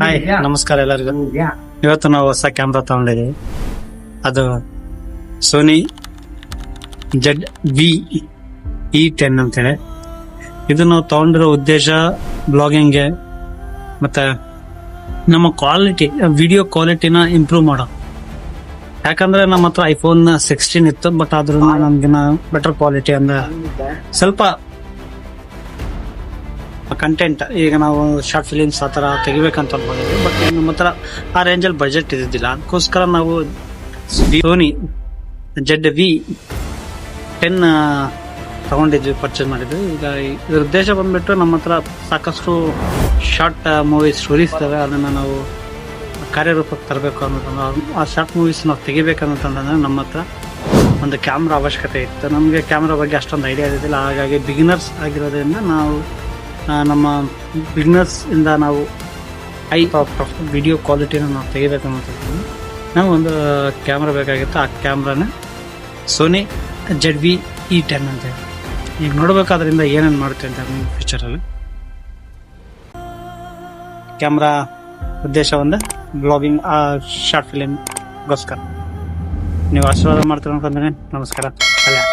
Hi ನಮಸ್ಕಾರ ಎಲ್ಲರಿಗೂ. ಇವತ್ತು ನಾವು ಹೊಸ ಕ್ಯಾಮ್ರಾ ತಗೊಂಡಿದ್ದೀವಿ. ಅದು Sony Z B E ten ಅಂತೇಳಿ. ಇದು ನಾವು ತಗೊಂಡಿರೋ ಉದ್ದೇಶ ಬ್ಲಾಗಿಂಗ್ಗೆ ಮತ್ತೆ ನಮ್ಮ ಕ್ವಾಲಿಟಿ ವಿಡಿಯೋ ಕ್ವಾಲಿಟಿನ ಇಂಪ್ರೂವ್ ಮಾಡೋ. ಯಾಕಂದ್ರೆ ನಮ್ಮ ಹತ್ರ ಐಫೋನ್ ಸಿಕ್ಸ್ಟೀನ್ ಇತ್ತು ಬಟ್ ಆದ್ರೂ ನಮ್ಗಿನ ಬೆಟರ್ ಕ್ವಾಲಿಟಿ ಅಂದ್ರೆ ಸ್ವಲ್ಪ ಕಂಟೆಂಟ್ ಈಗ ನಾವು ಶಾರ್ಟ್ ಫಿಲಿಮ್ಸ್ ಆ ಥರ ತೆಗಿಬೇಕಂತ ಅನ್ಕೊಂಡಿದ್ವಿ. ಬಟ್ ನಮ್ಮ ಹತ್ರ ಆ ರೇಂಜಲ್ಲಿ ಬಜೆಟ್ ಇದ್ದಿದ್ದಿಲ್ಲ. ಅದಕ್ಕೋಸ್ಕರ ನಾವು ಸೋನಿ ಜೆಡ್ ವಿ ಟೆನ್ ತಗೊಂಡಿದ್ವಿ ಪರ್ಚೇಸ್ ಮಾಡಿದ್ವಿ. ಈಗ ಇದ್ರ ಉದ್ದೇಶ ಬಂದ್ಬಿಟ್ಟು ನಮ್ಮ ಹತ್ರ ಸಾಕಷ್ಟು ಶಾರ್ಟ್ ಮೂವಿ ಸ್ಟೋರೀಸ್ ಇದ್ದಾವೆ ಅದನ್ನು ನಾವು ಕಾರ್ಯರೂಪಕ್ಕೆ ತರಬೇಕು ಅನ್ನೋದನ್ನು, ಆ ಶಾರ್ಟ್ ಮೂವೀಸ್ ನಾವು ತೆಗಿಬೇಕನ್ನೋದಂದ್ರೆ ನಮ್ಮ ಹತ್ರ ಒಂದು ಕ್ಯಾಮ್ರಾ ಅವಶ್ಯಕತೆ ಇತ್ತು. ನಮಗೆ ಕ್ಯಾಮ್ರಾ ಬಗ್ಗೆ ಅಷ್ಟೊಂದು ಐಡಿಯಾ ಇದ್ದಿಲ್ಲ ಹಾಗಾಗಿ ಬಿಗಿನರ್ಸ್ ಆಗಿರೋದ್ರಿಂದ ನಾವು ನಮ್ಮ ಬಿಸ್ನೆಸ್ ಇಂದ ನಾವು ಹೈ ವಿಡಿಯೋ ಕ್ವಾಲಿಟಿನ ನಾವು ತೆಗಿಬೇಕು ಅನ್ನೋದು ನಾವು ಒಂದು ಕ್ಯಾಮ್ರಾ ಬೇಕಾಗಿತ್ತು. ಆ ಕ್ಯಾಮ್ರಾನ Sony Z V E ten ಅಂತ ಹೇಳಿ. ಈಗ ನೋಡಬೇಕಾದ್ರಿಂದ ಏನೇನು ಮಾಡುತ್ತೆ ಅಂತ ಫ್ಯೂಚರಲ್ಲಿ ಕ್ಯಾಮ್ರಾ ಉದ್ದೇಶ ಒಂದು ಬ್ಲಾಗಿಂಗ್ ಶಾರ್ಟ್ ಫಿಲಿಮ್ಗೋಸ್ಕರ ನೀವು ಆಶೀರ್ವಾದ ಮಾಡ್ತೀರ ಅಂತಂದ್ರೆ ನಮಸ್ಕಾರ. ಕಲ್ಯಾಣ